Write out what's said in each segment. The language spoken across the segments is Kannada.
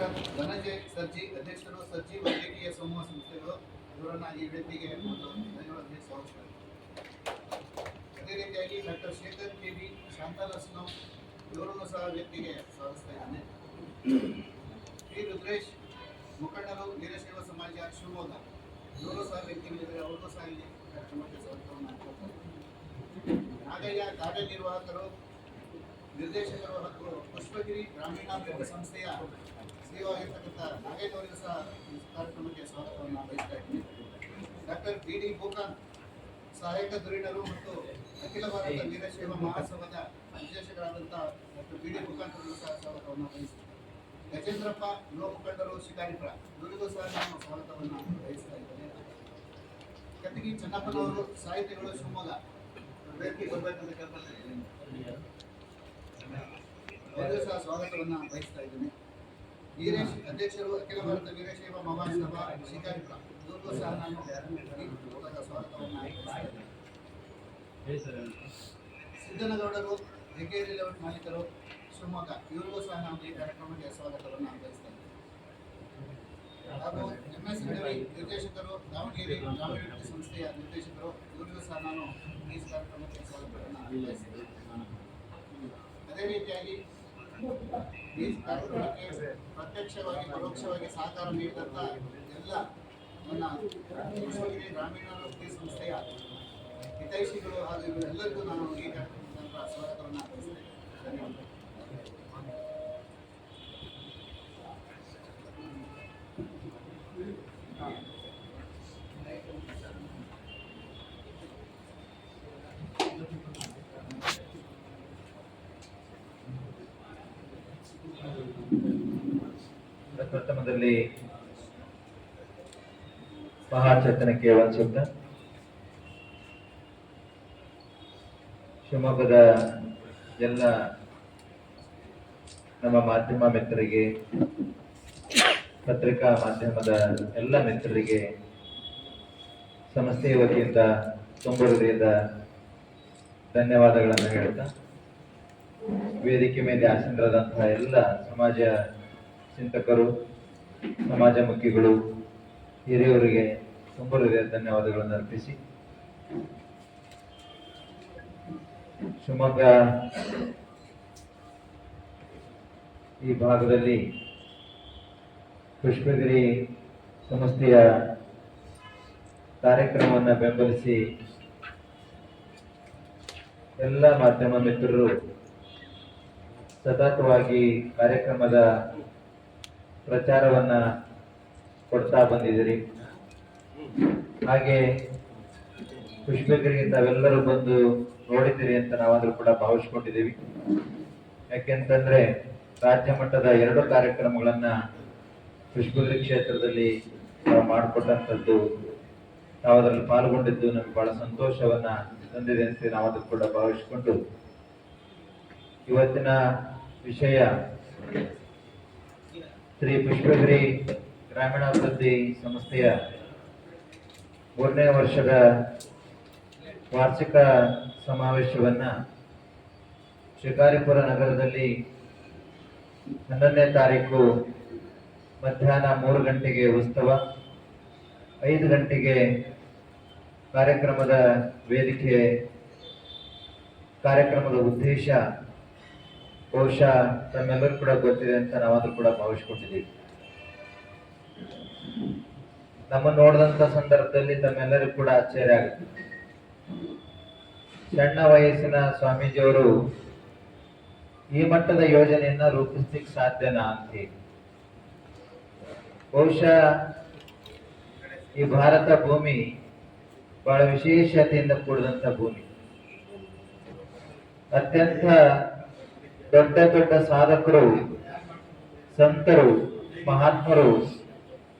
ಡಾಕ್ಟರ್ ಧನಂಜಯ್ ಸರ್ಜಿ ಅಧ್ಯಕ್ಷರು ಸರ್ಜಿ ವೈದ್ಯಕೀಯ ಸಮೂಹ ಸಂಸ್ಥೆಗಳು ಇವರನ್ನ ಈ ವೇದಿಕೆಗೆ ಒಂದು ಧನ್ಯವಾದ ಸ್ವಾಗತಿಸ್ತಾರೆ ಅದೇ ರೀತಿಯಾಗಿ ಡಾಕ್ಟರ್ ಶೇಖರ್ ಕೆ ವಿ ಶಾಂತಾಲಸ್ನೋ ಇವರನ್ನು ಸಹ ವೇದಿಕೆಗೆ ಸ್ವಾಗತಿಸ್ತಾ ಇದ್ದೇನೆ ಪಿ ರುದ್ರೇಶ್ ಮುಖಂಡರು ವೀರಶೈವ ಸಮಾಜ ಶಿವಮೊಗ್ಗ ಇವರು ಸಹ ವೇದಿಕೆಗಳಿದ್ದಾರೆ ಅವ್ರಿಗೂ ಸಹ ಇಲ್ಲಿ ಕಾರ್ಯಕ್ರಮಕ್ಕೆ ಸ್ವಾಗತವನ್ನು ಕೋರ್ತಾರೆ. ನಾಗಯ್ಯ ಕಾರ್ಯನಿರ್ವಾಹಕರು ನಿರ್ದೇಶಕರು ಹಾಗೂ ಪುಷ್ಪಗಿರಿ ಗ್ರಾಮೀಣಾಭಿವೃದ್ಧಿ ಸಂಸ್ಥೆಯ ಆಗಿರ್ತಕ್ಕಂಥ ನಾಗೇಂದ್ರವರಿಗೂ ಸಹ ಈ ಕಾರ್ಯಕ್ರಮಕ್ಕೆ ಸ್ವಾಗತವನ್ನು ಬಯಸ್ತಾ ಡಾಕ್ಟರ್ ಬಿ ಡಿ ಭೂಕಾಂತ್ ಸಹಾಯಕ ಧುರೀಣರು ಮತ್ತು ಅಖಿಲ ಭಾರತ ವೀರಶೈವ ಮಹಾಸಭಾದ ನಿರ್ದೇಶಕರಾದಂಥ ಡಾಕ್ಟರ್ ಬಿ ಡಿ ಅವರಿಗೂ ಸಹ ಸ್ವಾಗತವನ್ನು ಬಯಸ್ತೀನಿ ಗಜೇಂದ್ರಪ್ಪ ಯುವ ಮುಖಂಡರು ಶಿಕಾರಿಪುರ, ಇವರಿಗೂ ಸಹ ನಾನು ಸ್ವಾಗತವನ್ನು ಬಯಸ್ತಾ ಇದ್ದೇನೆ. ಕಟಗಿ ಚನ್ನಪ್ಪನವರು ಸಾಹಿತಿಗಳು ಶಿವಮೊಗ್ಗ. ಬರಬೇಕಂತ ಕೇಳ್ಕೊಳ್ತಾ ಇದ್ದೀನಿ ಅವರಿಗೂ ಸಹ ಸ್ವಾಗತವನ್ನು ಬಯಸ್ತಾ ಇದ್ದೀನಿ. ವೀರೇಶ್ ಅಧ್ಯಕ್ಷರು ಅಖಿಲ ಭಾರತ ವೀರಶೈವ ಮಹಾಸಭಾ ಶಿಕಾರಿಪುರ ಇವ್ರಿಗೂ ಸಹ ನಾನು ಸಿದ್ದನಗೌಡರು ಹೆಗೇರಿ ಲೇಔಟ್ ಮಾಲೀಕರು ಶಿವಮೊಗ್ಗ ಇವರಿಗೂ ಸಹ ನಾವು ಈ ಕಾರ್ಯಕ್ರಮಕ್ಕೆ ಸ್ವಾಗತವನ್ನು ಬಯಸ್ತಾ ಹಾಗೂ ಎಂ ಎಸ್ ರವಿ ನಿರ್ದೇಶಕರು ದಾವಣಗೆರೆ ಗ್ರಾಮೀಣಾಭಿವೃದ್ಧಿ ಸಂಸ್ಥೆಯ ನಿರ್ದೇಶಕರು ಇವರಿಗೂ ಸಹ ನಾನು ಈ ಕಾರ್ಯಕ್ರಮಕ್ಕೆ ಸ್ವಾಗತವನ್ನು ಬಯಸ್ತೀನಿ ಅದೇ ರೀತಿಯಾಗಿ ಪ್ರತ್ಯಕ್ಷವಾಗಿ, ಪರೋಕ್ಷವಾಗಿ ಸಹಕಾರ ನೀಡಿದಂಥ ಎಲ್ಲ ನನ್ನ ಗ್ರಾಮೀಣಾಭಿವೃದ್ಧಿ ಸಂಸ್ಥೆಯ ಹಿತೈಷಿಗಳು ಹಾಗೂ ಇವರೆಲ್ಲರಿಗೂ ನಾನು ಈ ಕಾರ್ಯಕ್ರಮದ ಸ್ವಾಗತವನ್ನು ಬಯಸ್ತೇನೆ ಧನ್ಯವಾದ ಪ್ರಥಮದಲ್ಲಿ ಮಹಾಚೇತನಕ್ಕೆ ವಂದಿಸುತ್ತ ಶಿವಮೊಗ್ಗದ ಎಲ್ಲ ನಮ್ಮ ಮಾಧ್ಯಮ ಮಿತ್ರರಿಗೆ, ಪತ್ರಿಕಾ ಮಾಧ್ಯಮದ ಎಲ್ಲ ಮಿತ್ರರಿಗೆ ಸಂಸ್ಥೆಯ ವತಿಯಿಂದ ತುಂಬ ಧನ್ಯವಾದಗಳನ್ನು ಹೇಳ್ತಾ, ವೇದಿಕೆ ಮೇಲೆ ಆಸೀನರಾದಂತಹ ಎಲ್ಲ ಸಮಾಜ ಚಿಂತಕರು ಸಮಾಜಮುಖಿಗಳು, ಹಿರಿಯವರಿಗೆ ತುಂಬ ಧನ್ಯವಾದಗಳನ್ನು ಅರ್ಪಿಸಿ. ಶಿವಮೊಗ್ಗ ಈ ಭಾಗದಲ್ಲಿ ಪುಷ್ಪಗಿರಿ ಸಂಸ್ಥೆಯ ಕಾರ್ಯಕ್ರಮವನ್ನು ಬೆಂಬಲಿಸಿ ಎಲ್ಲ ಮಾಧ್ಯಮ ಮಿತ್ರರು ಸತತವಾಗಿ ಕಾರ್ಯಕ್ರಮದ ಪ್ರಚಾರವನ್ನ ಕೊಡ್ತಾ ಬಂದಿದ್ದೀರಿ. ಹಾಗೆ ಪುಷ್ಪಕರಿಗೆ ತಾವೆಲ್ಲರೂ ಬಂದು ನೋಡಿದ್ದೀರಿ ಅಂತ ನಾವಾದ್ರೂ ಕೂಡ ಭಾವಿಸ್ಕೊಂಡಿದ್ದೀವಿ. ಯಾಕೆಂತಂದ್ರೆ ರಾಜ್ಯ ಮಟ್ಟದ ಎರಡು ಕಾರ್ಯಕ್ರಮಗಳನ್ನ ಪುಷ್ಪಗಿರಿ ಕ್ಷೇತ್ರದಲ್ಲಿ ನಾವು ಮಾಡಿಕೊಟ್ಟಂಥದ್ದು ನಾವು ಅದರಲ್ಲಿ ಪಾಲ್ಗೊಂಡಿದ್ದು ನಮ್ಗೆ ಬಹಳ ಸಂತೋಷವನ್ನ ತಂದಿದೆ ಅಂತ ನಾವಾದ್ರೂ ಕೂಡ ಭಾವಿಸ್ಕೊಂಡು ಇವತ್ತಿನ ವಿಷಯ ಶ್ರೀ ಪುಷ್ಪಗಿರಿ ಗ್ರಾಮೀಣಾಭಿವೃದ್ಧಿ ಸಂಸ್ಥೆಯ ಮೂರನೇ ವರ್ಷದ ವಾರ್ಷಿಕ ಸಮಾವೇಶವನ್ನು ಶಿಕಾರಿಪುರ ನಗರದಲ್ಲಿ ಹನ್ನೊಂದನೇ ತಾರೀಕು ಮಧ್ಯಾಹ್ನ ಮೂರು ಗಂಟೆಗೆ ಉತ್ಸವ ಐದು ಗಂಟೆಗೆ ಕಾರ್ಯಕ್ರಮದ ವೇದಿಕೆ, ಕಾರ್ಯಕ್ರಮದ ಉದ್ದೇಶ ಬಹುಶಃ ತಮ್ಮೆಲ್ಲರೂ ಕೂಡ ಗೊತ್ತಿದೆ ಅಂತ ನಾವಾದ್ರೂ ಕೂಡ ಭಾವಿಸ್ಕೊಂಡಿದ್ದೀವಿ ನಮ್ಮ ನೋಡಿದಂತ ಸಂದರ್ಭದಲ್ಲಿ ತಮ್ಮೆಲ್ಲರಿಗೂ ಕೂಡ ಆಶ್ಚರ್ಯ ಆಗುತ್ತೆ. ಸಣ್ಣ ವಯಸ್ಸಿನ ಸ್ವಾಮೀಜಿಯವರು ಈ ಮಟ್ಟದ ಯೋಜನೆಯನ್ನ ರೂಪಿಸ್ಲಿಕ್ಕೆ ಸಾಧ್ಯನಾ ಅಂತ ಬಹುಶಃ ಈ ಭಾರತ ಭೂಮಿ ಬಹಳ ವಿಶೇಷತೆಯಿಂದ ಕೂಡಿದಂತ ಭೂಮಿ. ಅತ್ಯಂತ ದೊಡ್ಡ ದೊಡ್ಡ ಸಾಧಕರು, ಸಂತರು, ಮಹಾತ್ಮರು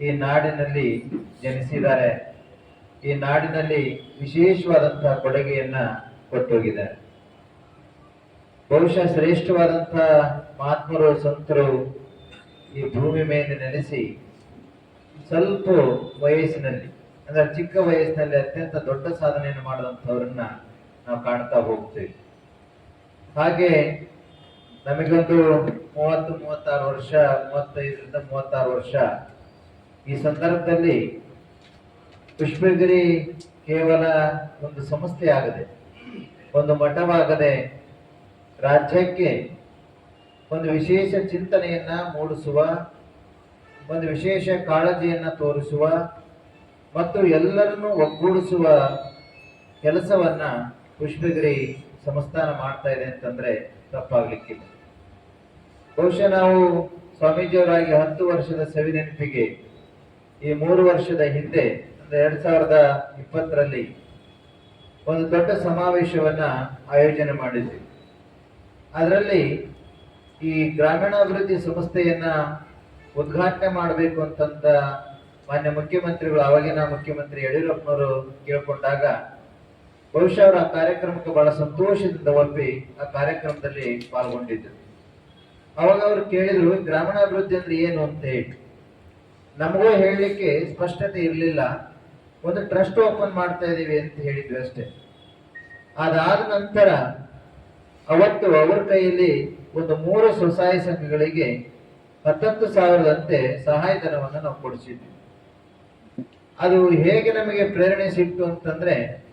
ಈ ನಾಡಿನಲ್ಲಿ ಜನಿಸಿದ್ದಾರೆ. ಈ ನಾಡಿನಲ್ಲಿ ವಿಶೇಷವಾದಂತಹ ಕೊಡುಗೆಯನ್ನ ಕೊಟ್ಟೋಗಿದ್ದಾರೆ. ಬಹುಶಃ ಶ್ರೇಷ್ಠವಾದಂತಹ ಮಹಾತ್ಮರು, ಸಂತರು ಈ ಭೂಮಿ ಮೇಲೆ ನೆಲೆಸಿ ಸ್ವಲ್ಪ ವಯಸ್ಸಿನಲ್ಲಿ, ಅಂದ್ರೆ ಚಿಕ್ಕ ವಯಸ್ಸಿನಲ್ಲಿ ಅತ್ಯಂತ ದೊಡ್ಡ ಸಾಧನೆಯನ್ನು ಮಾಡಿದಂಥವ್ರನ್ನ ನಾವು ಕಾಣ್ತಾ ಹೋಗ್ತೇವೆ. ಹಾಗೆ ನಮಗೊಂದು ಮೂವತ್ತು, ಮೂವತ್ತಾರು ವರ್ಷ, ಮೂವತ್ತೈದರಿಂದ ಮೂವತ್ತಾರು ವರ್ಷ. ಈ ಸಂದರ್ಭದಲ್ಲಿ ಪುಷ್ಪಗಿರಿ ಕೇವಲ ಒಂದು ಸಂಸ್ಥೆ ಆಗದೆ, ಒಂದು ಮಠವಾಗದೆ ರಾಜ್ಯಕ್ಕೆ ಒಂದು ವಿಶೇಷ ಚಿಂತನೆಯನ್ನ ಮೂಡಿಸುವ, ಒಂದು ವಿಶೇಷ ಕಾಳಜಿಯನ್ನ ತೋರಿಸುವ ಮತ್ತು ಎಲ್ಲರನ್ನೂ ಒಗ್ಗೂಡಿಸುವ ಕೆಲಸವನ್ನ ಪುಷ್ಪಗಿರಿ ಸಂಸ್ಥಾನ ಮಾಡ್ತಾ ಇದೆ ಅಂತಂದ್ರೆ ತಪ್ಪಾಗ್ಲಿಕ್ಕಿಲ್ಲ. ಬಹುಶಃ ನಾವು ಸ್ವಾಮೀಜಿಯವರಾಗಿ ಹತ್ತು ವರ್ಷದ ಸವಿ ನೆನಪಿಗೆ ಈ ಮೂರು ವರ್ಷದ ಹಿಂದೆ, ಅಂದ್ರೆ ಎರಡ್ ಸಾವಿರದ ಇಪ್ಪತ್ತರಲ್ಲಿ ಒಂದು ದೊಡ್ಡ ಸಮಾವೇಶವನ್ನ ಆಯೋಜನೆ ಮಾಡಿದ್ವಿ. ಅದರಲ್ಲಿ ಈ ಗ್ರಾಮೀಣಾಭಿವೃದ್ಧಿ ಸಂಸ್ಥೆಯನ್ನ ಉದ್ಘಾಟನೆ ಮಾಡಬೇಕು ಅಂತಂತ ಮಾನ್ಯ ಮುಖ್ಯಮಂತ್ರಿಗಳು ಅವಾಗಿನ ಮುಖ್ಯಮಂತ್ರಿ ಯಡಿಯೂರಪ್ಪನವರು ಕೇಳ್ಕೊಂಡಾಗ ಬಹುಶಃ ಅವರು ಆ ಕಾರ್ಯಕ್ರಮಕ್ಕೆ ಬಹಳ ಸಂತೋಷದಿಂದ ಒಪ್ಪಿ ಆ ಕಾರ್ಯಕ್ರಮದಲ್ಲಿ ಪಾಲ್ಗೊಂಡಿದ್ದರು. ಅವಾಗ ಅವರು ಕೇಳಿದ್ರು, ಗ್ರಾಮೀಣಾಭಿವೃದ್ಧಿ ಅಂದ್ರೆ ಏನು? ಅಂತ ಹೇಳಿ. ನಮಗೂ ಹೇಳಲಿಕ್ಕೆ ಸ್ಪಷ್ಟತೆ ಇರಲಿಲ್ಲ. ಒಂದು ಟ್ರಸ್ಟ್ ಓಪನ್ ಮಾಡ್ತಾ ಇದ್ದೀವಿ ಅಂತ ಹೇಳಿದ್ವಿ ಅಷ್ಟೇ. ಅದಾದ ನಂತರ ಅವತ್ತು ಅವರ ಕೈಯಲ್ಲಿ ಒಂದು ಮೂರು ಸ್ವಸಹಾಯ ಸಂಘಗಳಿಗೆ ಹತ್ತತ್ತು ಸಾವಿರದಂತೆ ಸಹಾಯಧನವನ್ನು ನಾವು ಕೊಡಿಸಿದ್ವಿ. ಅದು ಹೇಗೆ ನಮಗೆ ಪ್ರೇರಣೆ ಸಿಕ್ತು ಅಂತಂದ್ರೆ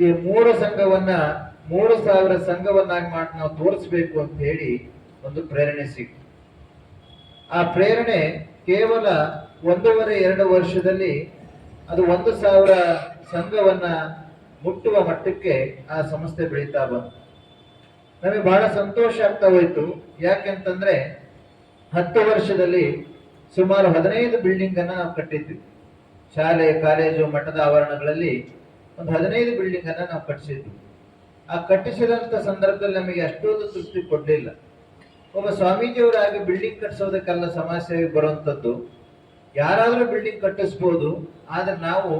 ಈ ಮೂರು ಸಂಘವನ್ನ, ಮೂರು ಸಾವಿರ ಸಂಘವನ್ನಾಗಿ ಮಾಡಿ, ನಾವು ತೋರಿಸ್ಬೇಕು ಅಂತ ಹೇಳಿ ಒಂದು ಪ್ರೇರಣೆ ಸಿಕ್ತು. ಆ ಪ್ರೇರಣೆ ಕೇವಲ ಒಂದೂವರೆ, ಎರಡು ವರ್ಷದಲ್ಲಿ ಅದು ಒಂದು ಸಾವಿರ ಸಂಘವನ್ನ ಮುಟ್ಟುವ ಮಟ್ಟಕ್ಕೆ ಆ ಸಂಸ್ಥೆ ಬೆಳೀತಾ ಬಂತು. ನಮಗೆ ಬಹಳ ಸಂತೋಷ ಆಗ್ತಾ ಹೋಯ್ತು. ಯಾಕೆಂತಂದ್ರೆ ಹತ್ತು ವರ್ಷದಲ್ಲಿ ಸುಮಾರು ಹದಿನೈದು ಬಿಲ್ಡಿಂಗ್ ಅನ್ನ ನಾವು ಕಟ್ಟಿದ್ವಿ. ಶಾಲೆ ಕಾಲೇಜು ಮಠದ ಆವರಣಗಳಲ್ಲಿ ಒಂದು ಹದಿನೈದು ಬಿಲ್ಡಿಂಗ್ ಅನ್ನ ನಾವು ಕಟ್ಟಿಸಿದ್ವಿ ಆ ಕಟ್ಟಿಸಿದಂತ ಸಂದರ್ಭದಲ್ಲಿ ನಮಗೆ ಅಷ್ಟೊಂದು ತೃಪ್ತಿ ಕೊಡಲಿಲ್ಲ. ಒಬ್ಬ ಸ್ವಾಮೀಜಿಯವರಾಗಿ ಬಿಲ್ಡಿಂಗ್ ಕಟ್ಟಿಸೋದಕ್ಕೆಲ್ಲ ಸಮಸ್ಯೆ ಬರುವಂಥದ್ದು ಯಾರಾದರೂ ಬಿಲ್ಡಿಂಗ್ ಕಟ್ಟಿಸ್ಬೋದು, ಆದರೆ ನಾವು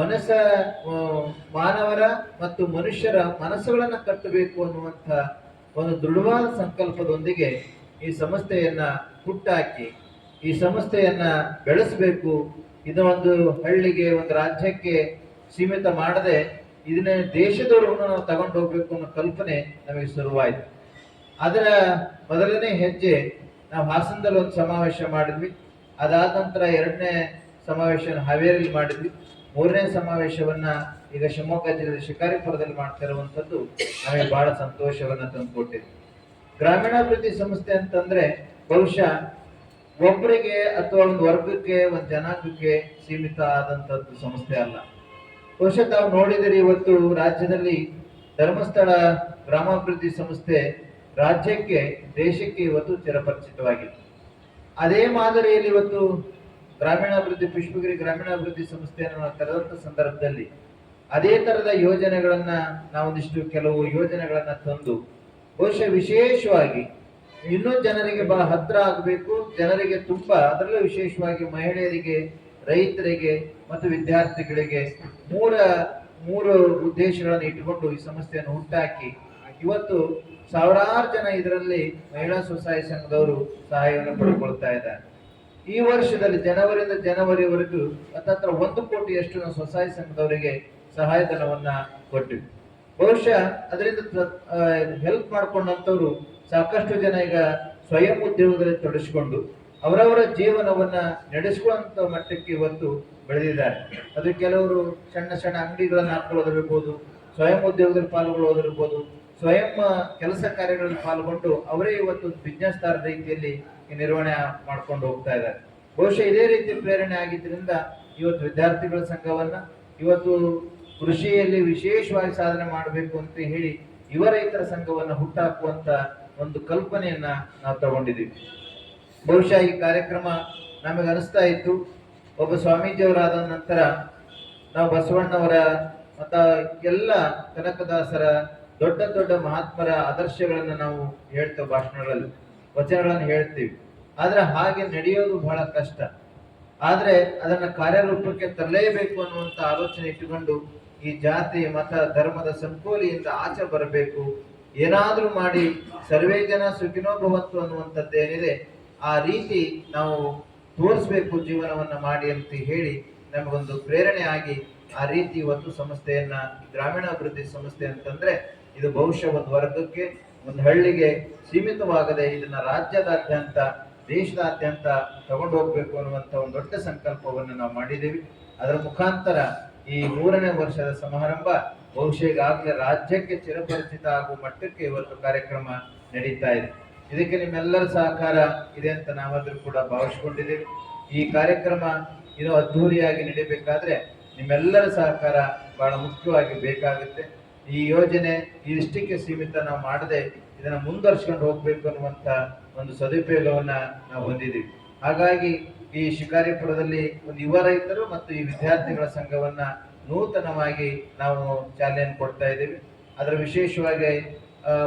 ಮನಸ್ಸ ಮಾನವರ ಮತ್ತು ಮನುಷ್ಯರ ಮನಸ್ಸುಗಳನ್ನು ಕಟ್ಟಬೇಕು ಅನ್ನುವಂಥ ಒಂದು ದೃಢವಾದ ಸಂಕಲ್ಪದೊಂದಿಗೆ ಈ ಸಂಸ್ಥೆಯನ್ನ ಹುಟ್ಟಾಕಿ, ಈ ಸಂಸ್ಥೆಯನ್ನ ಬೆಳೆಸಬೇಕು. ಇದು ಒಂದು ಹಳ್ಳಿಗೆ, ಒಂದು ರಾಜ್ಯಕ್ಕೆ ಸೀಮಿತ ಮಾಡದೆ ಇದನ್ನ ದೇಶದವರೆಗೂ ನಾವು ತಗೊಂಡು ಹೋಗ್ಬೇಕು ಅನ್ನೋ ಕಲ್ಪನೆ ನಮಗೆ ಶುರುವಾಯಿತು. ಅದರ ಮೊದಲನೇ ಹೆಜ್ಜೆ ನಾವು ಹಾಸನದಲ್ಲಿ ಒಂದು ಸಮಾವೇಶ ಮಾಡಿದ್ವಿ. ಅದಾದ ನಂತರ ಎರಡನೇ ಸಮಾವೇಶ ಹಾವೇರಿಯಲ್ಲಿ ಮಾಡಿದ್ವಿ. ಮೂರನೇ ಸಮಾವೇಶವನ್ನ ಈಗ ಶಿವಮೊಗ್ಗ ಜಿಲ್ಲೆ ಶಿಕಾರಿಪುರದಲ್ಲಿ ಮಾಡ್ತಾ ಇರುವಂತದ್ದು ನಮಗೆ ಬಹಳ ಸಂತೋಷವನ್ನ ತಂದುಕೊಟ್ಟಿದೆ. ಗ್ರಾಮೀಣಾಭಿವೃದ್ಧಿ ಸಂಸ್ಥೆ ಅಂತಂದ್ರೆ ಬಹುಶಃ ಒಬ್ಬರಿಗೆ ಅಥವಾ ಒಂದು ವರ್ಗಕ್ಕೆ, ಒಂದು ಜನಾಂಗಕ್ಕೆ ಸೀಮಿತ ಆದಂತದ್ದು ಸಂಸ್ಥೆ ಅಲ್ಲ. ಬಹುಶಃ ತಾವು ನೋಡಿದಿರಿ ಇವತ್ತು ರಾಜ್ಯದಲ್ಲಿ ಧರ್ಮಸ್ಥಳ ಗ್ರಾಮಾಭಿವೃದ್ಧಿ ಸಂಸ್ಥೆ ರಾಜ್ಯಕ್ಕೆ, ದೇಶಕ್ಕೆ ಇವತ್ತು ಚಿರಪರಿಚಿತವಾಗಿದೆ ಅದೇ ಮಾದರಿಯಲ್ಲಿ ಇವತ್ತು ಗ್ರಾಮೀಣಾಭಿವೃದ್ಧಿ, ಪುಷ್ಪಗಿರಿ ಗ್ರಾಮೀಣಾಭಿವೃದ್ಧಿ ಸಂಸ್ಥೆಯನ್ನು ನಾವು ತೆರೆದಂತ ಸಂದರ್ಭದಲ್ಲಿ ಅದೇ ತರದ ಯೋಜನೆಗಳನ್ನ ನಾವೊಂದಿಷ್ಟು ಕೆಲವು ಯೋಜನೆಗಳನ್ನ ತಂದು, ಬಹುಶಃ ವಿಶೇಷವಾಗಿ ಇನ್ನೂ ಜನರಿಗೆ ಬಹಳ ಹತ್ರ ಆಗಬೇಕು, ಜನರಿಗೆ ತುಂಬಾ, ಅದರಲ್ಲೂ ವಿಶೇಷವಾಗಿ ಮಹಿಳೆಯರಿಗೆ ರೈತರಿಗೆ ಮತ್ತು ವಿದ್ಯಾರ್ಥಿಗಳಿಗೆ ಮೂರ, ಮೂರು ಉದ್ದೇಶಗಳನ್ನು ಇಟ್ಟುಕೊಂಡು ಈ ಸಮಸ್ಯೆಯನ್ನು ಹುಟ್ಟಾಕಿ ಇವತ್ತು ಸಾವಿರಾರು ಜನ ಇದರಲ್ಲಿ ಮಹಿಳಾ ಸ್ವಸಹಾಯ ಸಂಘದವರು ಸಹಾಯವನ್ನು ಪಡೆದುಕೊಳ್ತಾ ಇದ್ದಾರೆ. ಈ ವರ್ಷದಲ್ಲಿ ಜನವರಿಯಿಂದ ಜನವರಿವರೆಗೂ ಹತ್ತತ್ರ ಒಂದು ಕೋಟಿಯಷ್ಟು ನಾವು ಸ್ವಸಹಾಯ ಸಂಘದವರಿಗೆ ಸಹಾಯಧನವನ್ನ ಕೊಟ್ಟಿವಿ ಬಹುಶಃ ಅದರಿಂದ ಹೆಲ್ಪ್ ಮಾಡ್ಕೊಂಡಂತವ್ರು ಸಾಕಷ್ಟು ಜನ ಈಗ ಸ್ವಯಂ ಉದ್ಯೋಗದಲ್ಲಿ ತೊಡಗಿಸಿಕೊಂಡು ಅವರವರ ಜೀವನವನ್ನ ನಡೆಸುವಂತ ಮಟ್ಟಕ್ಕೆ ಇವತ್ತು ಬೆಳೆದಿದ್ದಾರೆ. ಅದು ಕೆಲವರು ಸಣ್ಣ ಸಣ್ಣ ಅಂಗಡಿಗಳನ್ನ ಹಾಕೊಳ್ಳೋದಿರ್ಬೋದು ಸ್ವಯಂ ಉದ್ಯೋಗದಲ್ಲಿ ಪಾಲ್ಗೊಳ್ಳೋದಿರ್ಬೋದು ಸ್ವಯಂ ಕೆಲಸ ಕಾರ್ಯಗಳಲ್ಲಿ ಪಾಲ್ಗೊಂಡು ಅವರೇ ಇವತ್ತು ಬಿಸ್ನೆಸ್ ತರ ರೀತಿಯಲ್ಲಿ ನಿರ್ವಹಣೆ ಮಾಡ್ಕೊಂಡು ಹೋಗ್ತಾ ಇದ್ದಾರೆ. ಬಹುಶಃ ಇದೇ ರೀತಿ ಪ್ರೇರಣೆ ಆಗಿದ್ದರಿಂದ ಇವತ್ತು ವಿದ್ಯಾರ್ಥಿಗಳ ಸಂಘವನ್ನ, ಇವತ್ತು ಕೃಷಿಯಲ್ಲಿ ವಿಶೇಷವಾಗಿ ಸಾಧನೆ ಮಾಡಬೇಕು ಅಂತ ಹೇಳಿ, ಯುವ ರೈತರ ಸಂಘವನ್ನು ಹುಟ್ಟಾಕುವಂತ ಒಂದು ಕಲ್ಪನೆಯನ್ನ ನಾವು ತಗೊಂಡಿದ್ದೀವಿ. ಬಹುಶಃ ಈ ಕಾರ್ಯಕ್ರಮ ನಮಗೆ ಅನಿಸ್ತಾ ಇತ್ತು. ಒಬ್ಬ ಸ್ವಾಮೀಜಿಯವರಾದ ನಂತರ ನಾವು ಬಸವಣ್ಣವರ ಮತ್ತು ಎಲ್ಲ ಕನಕದಾಸರ ದೊಡ್ಡ ದೊಡ್ಡ ಮಹಾತ್ಮರ ಆದರ್ಶಗಳನ್ನು ನಾವು ಹೇಳ್ತೇವೆ ಭಾಷಣಗಳಲ್ಲಿ, ವಚನಗಳನ್ನು ಹೇಳ್ತೀವಿ. ಆದ್ರೆ ಹಾಗೆ ನಡೆಯೋದು ಬಹಳ ಕಷ್ಟ. ಆದರೆ ಅದನ್ನ ಕಾರ್ಯರೂಪಕ್ಕೆ ತರಲೇಬೇಕು ಅನ್ನುವಂತ ಆಲೋಚನೆ ಇಟ್ಟುಕೊಂಡು ಈ ಜಾತಿ, ಮತ, ಧರ್ಮದ ಸಂಕೋಲಿಯಿಂದ ಆಚೆ ಬರಬೇಕು. ಏನಾದರೂ ಮಾಡಿ ಸರ್ವೇ ಜನ ಸುಖಿನೋಭವತ್ತು ಅನ್ನುವಂಥದ್ದೇನಿದೆ ಆ ರೀತಿ ನಾವು ತೋರಿಸ್ಬೇಕು ಜೀವನವನ್ನು ಮಾಡಿ ಅಂತ ಹೇಳಿ ನಮಗೊಂದು ಪ್ರೇರಣೆ ಆಗಿ ಆ ರೀತಿ ಇವತ್ತು ಸಂಸ್ಥೆಯನ್ನ, ಗ್ರಾಮೀಣಾಭಿವೃದ್ಧಿ ಸಂಸ್ಥೆ ಅಂತಂದ್ರೆ ಇದು ಬಹುಶಃ ಒಂದು ವರ್ಗಕ್ಕೆ, ಒಂದು ಹಳ್ಳಿಗೆ ಸೀಮಿತವಾಗದೆ ಇದನ್ನ ರಾಜ್ಯದಾದ್ಯಂತ, ದೇಶದಾದ್ಯಂತ ತಗೊಂಡು ಹೋಗ್ಬೇಕು ಅನ್ನುವಂತ ಒಂದು ದೊಡ್ಡ ಸಂಕಲ್ಪವನ್ನು ನಾವು ಮಾಡಿದ್ದೀವಿ. ಅದರ ಮುಖಾಂತರ ಈ ಮೂರನೇ ವರ್ಷದ ಸಮಾರಂಭ ಬಹುಶಃ ಈಗಾಗಲೇ ರಾಜ್ಯಕ್ಕೆ ಚಿರಪರಿಚಿತ ಆಗುವ ಮಟ್ಟಕ್ಕೆ ಇವತ್ತು ಕಾರ್ಯಕ್ರಮ ನಡೀತಾ ಇದೆ. ಇದಕ್ಕೆ ನಿಮ್ಮೆಲ್ಲರ ಸಹಕಾರ ಇದೆ ಅಂತ ನಾವಾದ್ರೂ ಕೂಡ ಭಾವಿಸ್ಕೊಂಡಿದ್ದೀವಿ. ಈ ಕಾರ್ಯಕ್ರಮ ಇದು ಅದ್ಧೂರಿಯಾಗಿ ನಡೀಬೇಕಾದ್ರೆ ನಿಮ್ಮೆಲ್ಲರ ಸಹಕಾರ ಬಹಳ ಮುಖ್ಯವಾಗಿ ಬೇಕಾಗುತ್ತೆ. ಈ ಯೋಜನೆ ಇಷ್ಟಕ್ಕೆ ಸೀಮಿತ ನಾವು ಮಾಡದೆ ಇದನ್ನ ಮುಂದುವರ್ಸ್ಕೊಂಡು ಹೋಗ್ಬೇಕು ಅನ್ನುವಂಥ ಒಂದು ಸದುಪಯೋಗವನ್ನ ನಾವು ಹೊಂದಿದ್ದೀವಿ. ಹಾಗಾಗಿ ಈ ಶಿಕಾರಿಪುರದಲ್ಲಿ ಒಂದು ಯುವ ರೈತರು ಮತ್ತು ಈ ವಿದ್ಯಾರ್ಥಿಗಳ ಸಂಘವನ್ನ ನೂತನವಾಗಿ ನಾವು ಚಾಲನೆಯನ್ನು ಕೊಡ್ತಾ ಇದ್ದೀವಿ. ಅದರ ವಿಶೇಷವಾಗಿ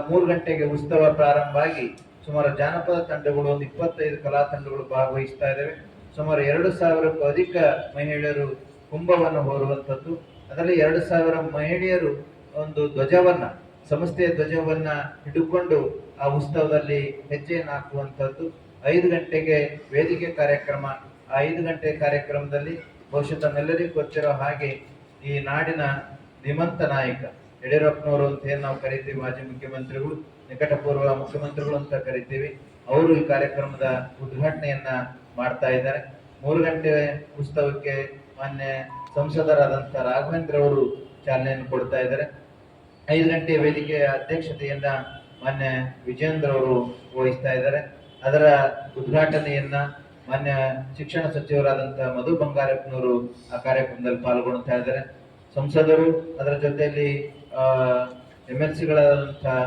ಮೂರು ಗಂಟೆಗೆ ಉತ್ಸವ ಪ್ರಾರಂಭ ಆಗಿ ಸುಮಾರು ಜಾನಪದ ತಂಡಗಳು, ಒಂದು ಇಪ್ಪತ್ತೈದು ಕಲಾ ತಂಡಗಳು ಭಾಗವಹಿಸ್ತಾ ಇದ್ದಾವೆ ಸುಮಾರು ಎರಡು ಸಾವಿರಕ್ಕೂ ಅಧಿಕ ಮಹಿಳೆಯರು ಕುಂಭವನ್ನು ಹೊರುವಂಥದ್ದು. ಅದರಲ್ಲಿ ಎರಡು ಸಾವಿರ ಮಹಿಳೆಯರು ಒಂದು ಧ್ವಜವನ್ನ ಸಂಸ್ಥೆಯ ಧ್ವಜವನ್ನ ಹಿಡಿದುಕೊಂಡು ಆ ಉತ್ಸವದಲ್ಲಿ ಹೆಜ್ಜೆಯನ್ನು ಹಾಕುವಂಥದ್ದು. ಐದು ಗಂಟೆಗೆ ವೇದಿಕೆ ಕಾರ್ಯಕ್ರಮ. ಆ ಐದು ಗಂಟೆ ಕಾರ್ಯಕ್ರಮದಲ್ಲಿ ಬಹುಶಃ ತಮ್ಮೆಲ್ಲರಿಗೂ ಗೊತ್ತಿರೋ ಹಾಗೆ ಈ ನಾಡಿನ ನಿಮಂತ ನಾಯಕ ಯಡಿಯೂರಪ್ಪನವರು ಅಂತ ಏನು ನಾವು ಕರಿತೀವಿ ಮಾಜಿ ಮುಖ್ಯಮಂತ್ರಿಗಳು. ನಿಕಟಪೂರ್ವ ಮುಖ್ಯಮಂತ್ರಿಗಳು ಅಂತ ಕರಿತೀವಿ. ಅವರು ಈ ಕಾರ್ಯಕ್ರಮದ ಉದ್ಘಾಟನೆಯನ್ನ ಮಾಡ್ತಾ ಇದ್ದಾರೆ. ಮೂರು ಗಂಟೆ ಉತ್ಸವಕ್ಕೆ ಮಾನ್ಯ ಸಂಸದರಾದಂತ ರಾಘವೇಂದ್ರ ಅವರು ಚಾಲನೆಯನ್ನು ಕೊಡ್ತಾ ಇದ್ದಾರೆ. ಐದು ಗಂಟೆ ವೇದಿಕೆಯ ಅಧ್ಯಕ್ಷತೆಯನ್ನ ಮಾನ್ಯ ವಿಜೇಂದ್ರ ಅವರು ವಹಿಸ್ತಾ ಇದ್ದಾರೆ. ಅದರ ಉದ್ಘಾಟನೆಯನ್ನ ಮಾನ್ಯ ಶಿಕ್ಷಣ ಸಚಿವರಾದಂಥ ಮಧು ಬಂಗಾರಪ್ಪನವರು ಆ ಕಾರ್ಯಕ್ರಮದಲ್ಲಿ ಪಾಲ್ಗೊಳ್ತಾ ಇದ್ದಾರೆ. ಸಂಸದರು, ಅದರ ಜೊತೆಯಲ್ಲಿ ಎಂ ಎಲ್ ಸಿಗಳಾದಂತಹ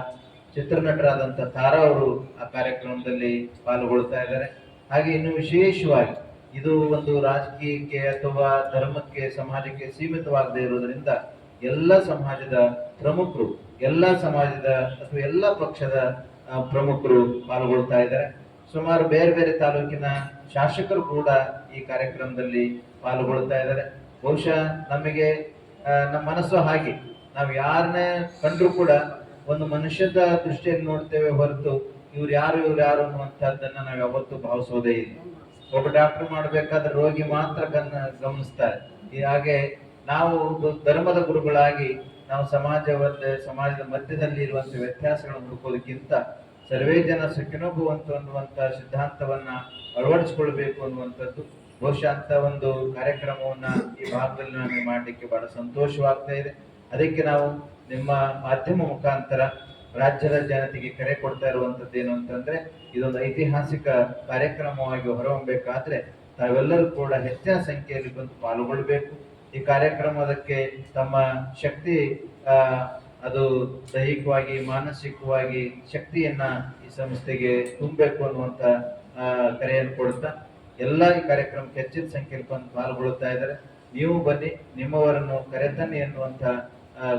ಚಿತ್ರನಟರಾದಂತಹ ತಾರಾ ಅವರು ಆ ಕಾರ್ಯಕ್ರಮದಲ್ಲಿ ಪಾಲ್ಗೊಳ್ತಾ ಇದ್ದಾರೆ. ಹಾಗೆ ಇನ್ನು ವಿಶೇಷವಾಗಿ ಇದು ಒಂದು ರಾಜಕೀಯಕ್ಕೆ ಅಥವಾ ಧರ್ಮಕ್ಕೆ, ಸಮಾಜಕ್ಕೆ ಸೀಮಿತವಾಗದೇ ಇರುವುದರಿಂದ ಎಲ್ಲ ಸಮಾಜದ ಪ್ರಮುಖರು, ಎಲ್ಲ ಸಮಾಜದ ಅಥವಾ ಎಲ್ಲ ಪಕ್ಷದ ಪ್ರಮುಖರು ಪಾಲ್ಗೊಳ್ತಾ ಇದ್ದಾರೆ. ಸುಮಾರು ಬೇರೆ ಬೇರೆ ತಾಲೂಕಿನ ಶಾಸಕರು ಕೂಡ ಈ ಕಾರ್ಯಕ್ರಮದಲ್ಲಿ ಪಾಲ್ಗೊಳ್ತಾ ಇದ್ದಾರೆ. ಬಹುಶಃ ನಮಗೆ ನಮ್ಮ ಮನಸ್ಸು ಹಾಗೆ. ನಾವು ಯಾರನ್ನೇ ಕಂಡರೂ ಕೂಡ ಒಂದು ಮನುಷ್ಯದ ದೃಷ್ಟಿಯಲ್ಲಿ ನೋಡ್ತೇವೆ ಹೊರತು ಇವ್ರು ಯಾರು ಇವ್ರು ಯಾರು ಅನ್ನುವಂಥದ್ದನ್ನ ನಾವು ಯಾವತ್ತೂ ಭಾವಿಸೋದೇ ಇಲ್ಲ. ಒಬ್ಬ ಡಾಕ್ಟರ್ ಮಾಡ್ಬೇಕಾದ್ರೆ ರೋಗಿ ಮಾತ್ರ ಗಮನ ಗಮನಿಸ್ತಾರೆ. ಹಾಗೆ ನಾವು ಧರ್ಮದ ಗುರುಗಳಾಗಿ ನಾವು ಸಮಾಜವನ್ನ ಸಮಾಜದ ಮಧ್ಯದಲ್ಲಿ ಇರುವಂತ ವ್ಯತ್ಯಾಸಗಳನ್ನು ಹುಡುಕೋದಕ್ಕಿಂತ ಸರ್ವೇ ಜನ ಸುಖಿನೋಭವಂತು ಅನ್ನುವಂತ ಸಿದ್ಧಾಂತವನ್ನ ಅಳವಡಿಸಿಕೊಳ್ಬೇಕು ಅನ್ನುವಂಥದ್ದು. ಬಹುಶಃ ಅಂತ ಒಂದು ಕಾರ್ಯಕ್ರಮವನ್ನ ಈ ಭಾಗದಲ್ಲಿ ನಮಗೆ ಮಾಡಲಿಕ್ಕೆ ಬಹಳ ಸಂತೋಷವಾಗ್ತಾ ಇದೆ. ಅದಕ್ಕೆ ನಾವು ನಿಮ್ಮ ಮಾಧ್ಯಮ ಮುಖಾಂತರ ರಾಜ್ಯದ ಜನತೆಗೆ ಕರೆ ಕೊಡ್ತಾ ಇರುವಂತದ್ದು ಏನು ಅಂತಂದ್ರೆ ಇದೊಂದು ಐತಿಹಾಸಿಕ ಕಾರ್ಯಕ್ರಮವಾಗಿ ಹೊರಹೊಮ್ಮಬೇಕಾದ್ರೆ ತಾವೆಲ್ಲರೂ ಕೂಡ ಹೆಚ್ಚಿನ ಸಂಖ್ಯೆಯಲ್ಲಿ ಬಂದು ಪಾಲ್ಗೊಳ್ಬೇಕು. ಈ ಕಾರ್ಯಕ್ರಮದಕ್ಕೆ ತಮ್ಮ ಶಕ್ತಿ ಅದು ದೈಹಿಕವಾಗಿ ಮಾನಸಿಕವಾಗಿ ಶಕ್ತಿಯನ್ನ ಈ ಸಂಸ್ಥೆಗೆ ತುಂಬಬೇಕು ಅನ್ನುವಂತ ಕರೆಯನ್ನು ಕೊಡ್ತಾ ಎಲ್ಲ ಈ ಕಾರ್ಯಕ್ರಮಕ್ಕೆ ಹೆಚ್ಚಿನ ಸಂಖ್ಯೆಯಲ್ಲಿ ಬಂದು ಪಾಲ್ಗೊಳ್ಳುತ್ತಾ ಇದ್ದಾರೆ. ನೀವು ಬನ್ನಿ ನಿಮ್ಮವರನ್ನು ಕರೆತನ್ನಿ ಎನ್ನುವಂತ ಆ,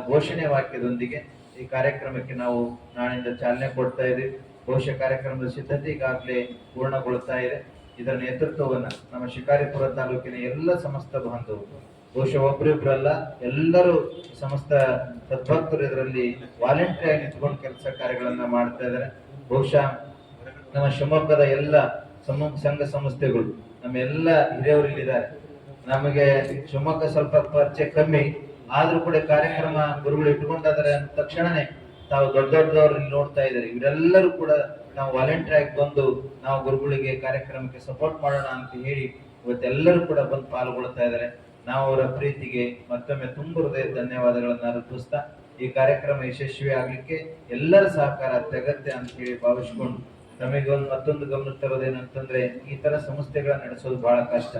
ಘೋಷಣೆ ವಾಕ್ಯದೊಂದಿಗೆ ಈ ಕಾರ್ಯಕ್ರಮಕ್ಕೆ ನಾವು ನಾಳೆಯಿಂದ ಚಾಲನೆ ಕೊಡ್ತಾ ಇದ್ದೀವಿ. ಬಹುಶಃ ಕಾರ್ಯಕ್ರಮದ ಸಿದ್ಧತೆ ಈಗಾಗಲೇ ಪೂರ್ಣಗೊಳ್ತಾ ಇದೆ. ಇದರ ನೇತೃತ್ವವನ್ನು ನಮ್ಮ ಶಿಕಾರಿಪುರ ತಾಲೂಕಿನ ಎಲ್ಲ ಸಮಸ್ತ ಬಾಂಧವರು ಬಹುಶಃ ಒಬ್ಬರಿಬ್ಬರಲ್ಲ ಎಲ್ಲರೂ ಸಮಸ್ತ ಸದ್ಭಕ್ತರು ಇದರಲ್ಲಿ ವಾಲಂಟಿಯರ್ ಆಗಿ ನಿಂತ್ಕೊಂಡು ಕೆಲಸ ಕಾರ್ಯಗಳನ್ನು ಮಾಡ್ತಾ ಇದ್ದಾರೆ. ಬಹುಶಃ ನಮ್ಮ ಶಿವಮೊಗ್ಗದ ಎಲ್ಲ ಸಂಘ ಸಂಸ್ಥೆಗಳು ನಮ್ಮೆಲ್ಲ ಹಿರಿಯವರು ಇಲ್ಲಿದ್ದಾರೆ. ನಮಗೆ ಶಿವಮೊಗ್ಗ ಸ್ವಲ್ಪ ಪರಿಚಯ ಕಮ್ಮಿ. ಆದ್ರೂ ಕೂಡ ಕಾರ್ಯಕ್ರಮ ಗುರುಗಳು ಇಟ್ಕೊಂಡಿದ್ದಾರೆ ಅಂದ ತಕ್ಷಣನೇ ತಾವು ದೊಡ್ಡ ದೊಡ್ಡದವ್ರು ಇಲ್ಲಿ ನೋಡ್ತಾ ಇದ್ದಾರೆ. ಇವರೆಲ್ಲರೂ ಕೂಡ ನಾವು ವಾಲಂಟಿಯರ್ ಆಗಿ ಬಂದು ನಾವು ಗುರುಗಳಿಗೆ ಕಾರ್ಯಕ್ರಮಕ್ಕೆ ಸಪೋರ್ಟ್ ಮಾಡೋಣ ಅಂತ ಹೇಳಿ ಇವತ್ತೆಲ್ಲರೂ ಕೂಡ ಬಂದು ಪಾಲ್ಗೊಳ್ತಾ ಇದ್ದಾರೆ. ನಾವು ಅವರ ಪ್ರೀತಿಗೆ ಮತ್ತೊಮ್ಮೆ ತುಂಬ ಹೃದಯ ಧನ್ಯವಾದಗಳನ್ನು ಅರ್ಪಿಸ್ತಾ ಈ ಕಾರ್ಯಕ್ರಮ ಯಶಸ್ವಿ ಆಗ್ಲಿಕ್ಕೆ ಎಲ್ಲರ ಸಹಕಾರ ಅತ್ಯಗತ್ಯ ಅಂತ ಹೇಳಿ ಭಾವಿಸ್ಕೊಂಡು ನಮಗೆ ಒಂದು ಮತ್ತೊಂದು ಗಮನ ತರೋದೇನಂತಂದ್ರೆ ಈ ತರ ಸಂಸ್ಥೆಗಳನ್ನ ನಡೆಸೋದು ಬಹಳ ಕಷ್ಟ.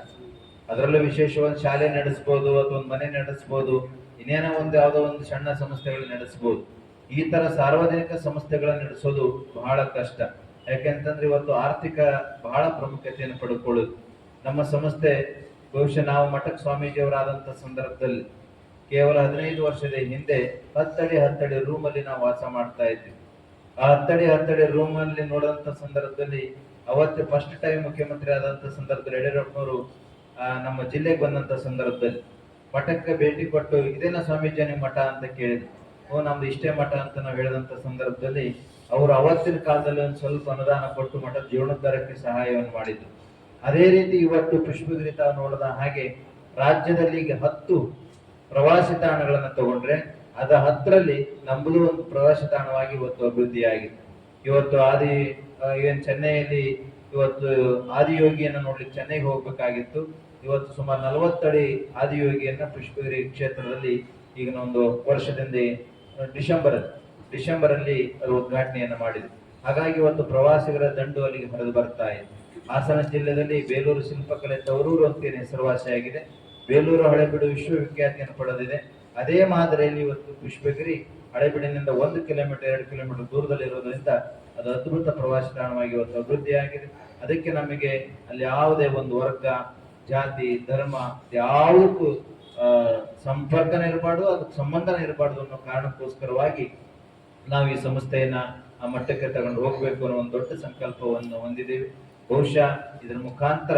ಅದರಲ್ಲೂ ವಿಶೇಷವಾಗಿ ಶಾಲೆ ನಡೆಸ್ಬೋದು ಅಥವಾ ಒಂದು ಮನೆ ನಡೆಸ್ಬೋದು, ಇನ್ನೇನೋ ಒಂದು ಯಾವುದೋ ಒಂದು ಸಣ್ಣ ಸಂಸ್ಥೆಗಳು ನಡೆಸ್ಬೋದು. ಈ ತರ ಸಾರ್ವಜನಿಕ ಸಂಸ್ಥೆಗಳನ್ನ ನಡೆಸೋದು ಬಹಳ ಕಷ್ಟ. ಯಾಕೆಂತಂದ್ರೆ ಇವತ್ತು ಆರ್ಥಿಕ ಬಹಳ ಪ್ರಾಮುಖ್ಯತೆಯನ್ನು ಪಡ್ಕೊಳ್ಳೋದು. ನಮ್ಮ ಸಂಸ್ಥೆ ಬಹುಶಃ ನಾವು ಮಠಕ್ ಸ್ವಾಮೀಜಿಯವರಾದಂತ ಸಂದರ್ಭದಲ್ಲಿ ಕೇವಲ ಹದಿನೈದು ವರ್ಷದ ಹಿಂದೆ ಹತ್ತಡಿ ಹತ್ತಡಿ ರೂಮ್ ಅಲ್ಲಿ ನಾವು ವಾಸ ಮಾಡ್ತಾ ಇದ್ವಿ. ಆ ಹತ್ತಡಿ ಹತ್ತಡಿ ರೂಮ್ ಅಲ್ಲಿ ನೋಡುವಂತ ಸಂದರ್ಭದಲ್ಲಿ ಅವತ್ತು ಫಸ್ಟ್ ಟೈಮ್ ಮುಖ್ಯಮಂತ್ರಿ ಆದಂತ ಸಂದರ್ಭದಲ್ಲಿ ಯಡಿಯೂರಪ್ಪನವರು ನಮ್ಮ ಜಿಲ್ಲೆಗೆ ಬಂದಂತ ಸಂದರ್ಭದಲ್ಲಿ ಮಠಕ್ಕೆ ಭೇಟಿ ಕೊಟ್ಟು ಇದೇನ ಸ್ವಾಮೀಜಿ ನಿಮ್ಮ ಮಠ ಅಂತ ಕೇಳಿದ್ರು. ಓ, ನಮ್ದು ಇಷ್ಟೇ ಮಠ ಅಂತ ನಾವು ಹೇಳಿದಂತ ಸಂದರ್ಭದಲ್ಲಿ ಅವರು ಅವತ್ತಿನ ಕಾಲದಲ್ಲಿ ಒಂದು ಸ್ವಲ್ಪ ಅನುದಾನ ಕೊಟ್ಟು ಮಠದ ಜೀವನೋದ್ಧಾರಕ್ಕೆ ಸಹಾಯವನ್ನು ಮಾಡಿದ್ರು. ಅದೇ ರೀತಿ ಇವತ್ತು ಪುಷ್ಪಗಿರಿ ತಾವು ನೋಡಿದ ಹಾಗೆ ರಾಜ್ಯದಲ್ಲಿ ಈಗ ಹತ್ತು ಪ್ರವಾಸಿ ತಾಣಗಳನ್ನು ತಗೊಂಡ್ರೆ ಅದ ಹತ್ತರಲ್ಲಿ ನಮ್ಮದು ಒಂದು ಪ್ರವಾಸಿ ತಾಣವಾಗಿ ಇವತ್ತು ಅಭಿವೃದ್ಧಿಯಾಗಿದೆ ಇವತ್ತು ಆದಿ ಏನ್ ಚೆನ್ನೈಯಲ್ಲಿ ಇವತ್ತು ಆದಿಯೋಗಿಯನ್ನು ನೋಡ್ಲಿಕ್ಕೆ ಚೆನ್ನೈಗೆ ಹೋಗ್ಬೇಕಾಗಿತ್ತು. ಇವತ್ತು ಸುಮಾರು ನಲವತ್ತಡಿ ಆದಿಯೋಗಿಯನ್ನ ಪುಷ್ಪಗಿರಿ ಕ್ಷೇತ್ರದಲ್ಲಿ ಈಗ ಒಂದು ವರ್ಷದಿಂದ ಡಿಸೆಂಬರ್ ಡಿಸೆಂಬರ್ ಅಲ್ಲಿ ಅದು ಉದ್ಘಾಟನೆಯನ್ನು ಮಾಡಿದೆ ಹಾಗಾಗಿ ಇವತ್ತು ಪ್ರವಾಸಿಗರ ದಂಡು ಅಲ್ಲಿಗೆ ಹರಿದು ಬರ್ತಾ ಇದೆ. ಹಾಸನ ಜಿಲ್ಲೆಯಲ್ಲಿ ಬೇಲೂರು ಶಿಲ್ಪಕಲೆ ತವರೂರು ಅಂತ ಹೆಸರುವಾಸಿಯಾಗಿದೆ ಬೇಲೂರು ಹಳೆಬೀಡು ವಿಶ್ವವಿಖ್ಯಾತಿಯನ್ನು ಪಡೆದಿದೆ. ಅದೇ ಮಾದರಿಯಲ್ಲಿ ಇವತ್ತು ಪುಷ್ಪಗಿರಿ ಹಳೆಬೀಡಿನಿಂದ ಒಂದು ಕಿಲೋಮೀಟರ್, ಎರಡು ಕಿಲೋಮೀಟರ್ ದೂರದಲ್ಲಿ ಇರೋದ್ರಿಂದ ಅದು ಅದ್ಭುತ ಪ್ರವಾಸಿ ತಾಣವಾಗಿ ಇವತ್ತು ಅಭಿವೃದ್ಧಿಯಾಗಿದೆ. ಅದಕ್ಕೆ ನಮಗೆ ಅಲ್ಲಿ ಯಾವುದೇ ಒಂದು ವರ್ಗ ಜಾತಿ, ಧರ್ಮ ಯಾವುದಕ್ಕೂ ಸಂಪರ್ಕನ ಇರಬಾರ್ದು ಅದಕ್ಕೆ ಸಂಬಂಧನೇ ಇರಬಾರ್ದು ಅನ್ನೋ ಕಾರಣಕ್ಕೋಸ್ಕರವಾಗಿ ನಾವು ಈ ಸಂಸ್ಥೆಯನ್ನ ಆ ಮಟ್ಟಕ್ಕೆ ತಗೊಂಡು ಹೋಗ್ಬೇಕು ಅನ್ನೋ ಒಂದು ದೊಡ್ಡ ಸಂಕಲ್ಪವನ್ನು ಹೊಂದಿದ್ದೇವೆ. ಬಹುಶಃ ಇದರ ಮುಖಾಂತರ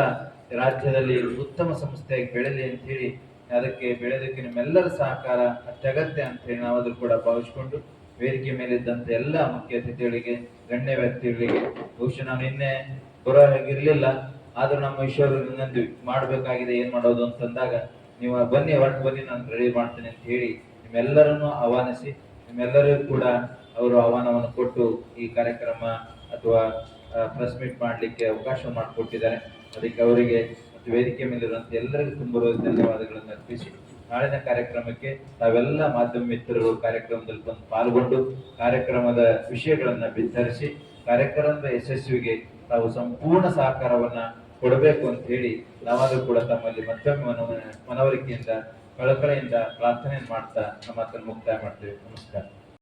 ರಾಜ್ಯದಲ್ಲಿ ಉತ್ತಮ ಸಂಸ್ಥೆಯಾಗಿ ಬೆಳೆಯಲಿ ಅಂತ ಹೇಳಿ, ಅದಕ್ಕೆ ಬೆಳೆಯೋದಕ್ಕೆ ನಿಮ್ಮೆಲ್ಲರ ಸಹಕಾರ ಅತ್ಯಗತ್ಯ ಅಂತ ಹೇಳಿ ನಾವಾದ್ರೂ ಕೂಡ ಭಾವಿಸಿಕೊಂಡು ವೇದಿಕೆ ಮೇಲಿದ್ದಂತ ಎಲ್ಲ ಮುಖ್ಯ ಅತಿಥಿಗಳಿಗೆ, ಗಣ್ಯ ವ್ಯಕ್ತಿಗಳಿಗೆ, ಬಹುಶಃ ನಾನು ನಿನ್ನೆ ಬರೋಹಾಗಿರ್ಲಿಲ್ಲ ಆದ್ರೂ ನಮ್ಮ ಈಶ್ವರ ಮಾಡ್ಬೇಕಾಗಿದೆ, ಏನ್ ಮಾಡೋದು ಅಂತಂದಾಗ ನೀವು ಬನ್ನಿ, ಹೊರಟು ಬನ್ನಿ, ನಾನು ರೆಡಿ ಮಾಡ್ತೇನೆ ಅಂತ ಹೇಳಿ ನಿಮ್ಮೆಲ್ಲರನ್ನು ಆಹ್ವಾನಿಸಿ, ನಿಮ್ಮೆಲ್ಲರಿಗೂ ಕೂಡ ಅವರು ಆಹ್ವಾನವನ್ನು ಕೊಟ್ಟು ಈ ಕಾರ್ಯಕ್ರಮ ಅಥವಾ ಪ್ರೆಸ್ ಮೀಟ್ ಮಾಡಲಿಕ್ಕೆ ಅವಕಾಶ ಮಾಡಿಕೊಟ್ಟಿದ್ದಾರೆ. ಅದಕ್ಕೆ ಅವರಿಗೆ ಮತ್ತು ವೇದಿಕೆ ಮೇಲಿರುವಂತ ಎಲ್ಲರಿಗೂ ತುಂಬ ಧನ್ಯವಾದಗಳನ್ನು ಅರ್ಪಿಸಿ. ನಾಳಿನ ಕಾರ್ಯಕ್ರಮಕ್ಕೆ ತಾವೆಲ್ಲ ಮಾಧ್ಯಮ ಮಿತ್ರರು ಕಾರ್ಯಕ್ರಮದಲ್ಲಿ ಬಂದು ಪಾಲ್ಗೊಂಡು ಕಾರ್ಯಕ್ರಮದ ವಿಷಯಗಳನ್ನು ಬಿತ್ತರಿಸಿ, ಕಾರ್ಯಕ್ರಮದ ಯಶಸ್ವಿಗೆ ತಾವು ಸಂಪೂರ್ಣ ಸಹಕಾರವನ್ನ ಕೊಡಬೇಕು ಅಂತ ಹೇಳಿ ನಾವಾದ್ರೂ ಕೂಡ ತಮ್ಮಲ್ಲಿ ಮತ್ತೊಮ್ಮೆ ಮನವ, ಮನವರಿಕೆಯಿಂದ, ಕಳಕಳಿಯಿಂದ ಪ್ರಾರ್ಥನೆ ಮಾಡ್ತಾ ನಮ್ಮ ಹತ್ರ ಮುಕ್ತಾಯ ಮಾಡ್ತೇವೆ. ನಮಸ್ಕಾರ.